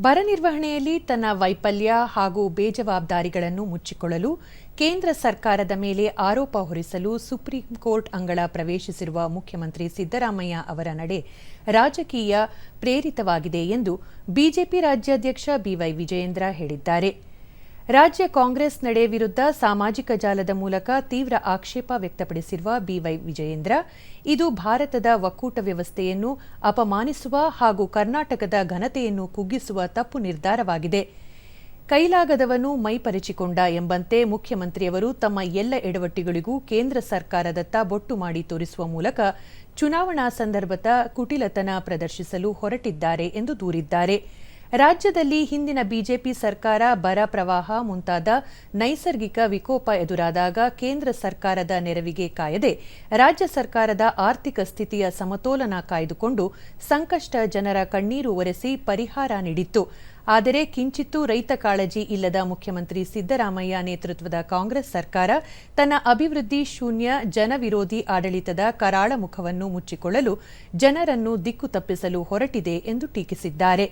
ಬರ ನಿರ್ವಹಣೆಯಲ್ಲಿ ತನ್ನ ವೈಫಲ್ಯ ಹಾಗೂ ಬೇಜವಾಬ್ದಾರಿಗಳನ್ನು ಮುಚ್ಚಿಕೊಳ್ಳಲು ಕೇಂದ್ರ ಸರ್ಕಾರದ ಮೇಲೆ ಆರೋಪ ಹೊರಿಸಲು ಸುಪ್ರೀಂ ಕೋರ್ಟ್ ಅಂಗಳ ಪ್ರವೇಶಿಸಿರುವ ಮುಖ್ಯಮಂತ್ರಿ ಸಿದ್ದರಾಮಯ್ಯ ಅವರ ನಡೆ ರಾಜಕೀಯ ಪ್ರೇರಿತವಾಗಿದೆ ಎಂದು ಬಿಜೆಪಿ ರಾಜ್ಯಾಧ್ಯಕ್ಷ ಬಿವೈ ವಿಜಯೇಂದ್ರ ಹೇಳಿದ್ದಾರೆ. ರಾಜ್ಯ ಕಾಂಗ್ರೆಸ್ ನಡೆ ವಿರುದ್ಧ ಸಾಮಾಜಿಕ ಜಾಲದ ಮೂಲಕ ತೀವ್ರ ಆಕ್ಷೇಪ ವ್ಯಕ್ತಪಡಿಸಿರುವ ಬಿವೈ ವಿಜಯೇಂದ್ರ, ಇದು ಭಾರತದ ಒಕ್ಕೂಟ ವ್ಯವಸ್ಥೆಯನ್ನು ಅಪಮಾನಿಸುವ ಹಾಗೂ ಕರ್ನಾಟಕದ ಘನತೆಯನ್ನು ಕುಗ್ಗಿಸುವ ತಪ್ಪು ನಿರ್ಧಾರವಾಗಿದೆ. ಕೈಲಾಗದವನು ಮೈಪರಿಚಿಕೊಂಡ ಎಂಬಂತೆ ಮುಖ್ಯಮಂತ್ರಿಯವರು ತಮ್ಮ ಎಲ್ಲ ಎಡವಟ್ಟಿಗಳಿಗೂ ಕೇಂದ್ರ ಸರ್ಕಾರದತ್ತ ಬೊಟ್ಟು ಮಾಡಿ ತೋರಿಸುವ ಮೂಲಕ ಚುನಾವಣಾ ಸಂದರ್ಭದ ಕುಟಿಲತನ ಪ್ರದರ್ಶಿಸಲು ಹೊರಟಿದ್ದಾರೆ ಎಂದು ದೂರಿದ್ದಾರೆ. ರಾಜ್ಯದಲ್ಲಿ ಹಿಂದಿನ ಬಿಜೆಪಿ ಸರ್ಕಾರ ಬರ ಪ್ರವಾಹ ಮುಂತಾದ ನೈಸರ್ಗಿಕ ವಿಕೋಪ ಎದುರಾದಾಗ ಕೇಂದ್ರ ಸರ್ಕಾರದ ನೆರವಿಗೆ ಕಾಯದೆ ರಾಜ್ಯ ಸರ್ಕಾರದ ಆರ್ಥಿಕ ಸ್ಥಿತಿಯ ಸಮತೋಲನ ಕಾಯ್ದುಕೊಂಡು ಸಂಕಷ್ಟ ಜನರ ಕಣ್ಣೀರು ಒರೆಸಿ ಪರಿಹಾರ ನೀಡಿತ್ತು. ಆದರೆ ಕಿಂಚಿತ್ತೂ ರೈತ ಕಾಳಜಿ ಇಲ್ಲದ ಮುಖ್ಯಮಂತ್ರಿ ಸಿದ್ದರಾಮಯ್ಯ ನೇತೃತ್ವದ ಕಾಂಗ್ರೆಸ್ ಸರ್ಕಾರ ತನ್ನ ಅಭಿವೃದ್ಧಿ ಶೂನ್ಯ ಜನವಿರೋಧಿ ಆಡಳಿತದ ಕರಾಳ ಮುಖವನ್ನು ಮುಚ್ಚಿಕೊಳ್ಳಲು ಜನರನ್ನು ದಿಕ್ಕು ತಪ್ಪಿಸಲು ಹೊರಟಿದೆ ಎಂದು ಟೀಕಿಸಿದ್ದಾರೆ.